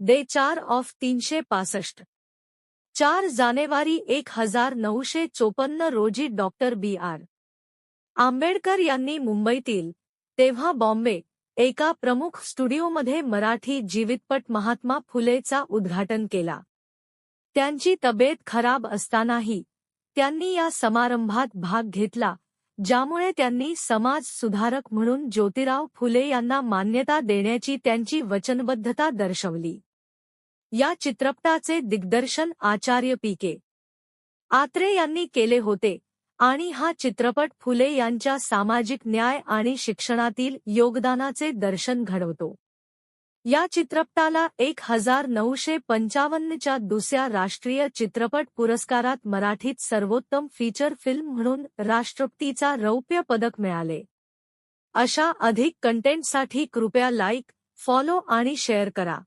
Day चार of तीनशे पासष्ट. चार जानेवारी एक हजार नऊशे चोपन्न रोजी डॉक्टर बी आर. आंबेडकर यांनी मुंबईतील तेव्हा बॉम्बे एका प्रमुख स्टुडिओमध्ये मराठी जीवितपट महात्मा फुलेचा उद्घाटन केला. त्यांची तब्येत खराब असतानाही त्यांनी या समारंभात भाग घेतला ज्यामुळे त्यांनी समाज सुधारक म्हणून ज्योतिराव फुले यांना मान्यता देण्याची त्यांची वचनबद्धता दर्शवली. या चित्रपटाचे दिग्दर्शन आचार्य पी के. आत्रे यांनी केले होते आणि हा चित्रपट फुले यांच्या सामाजिक न्याय आणि शिक्षणातील योगदानाचे दर्शन घडवतो. या चित्रपटाला एक हजार नऊशे पंचावन्नच्या दुसऱ्या राष्ट्रीय चित्रपट पुरस्कारात मराठीत सर्वोत्तम फीचर फिल्म म्हणून राष्ट्रपतीचा रौप्य पदक मिळाले. अशा अधिक कंटेंटसाठी कृपया लाईक फॉलो आणि शेअर करा.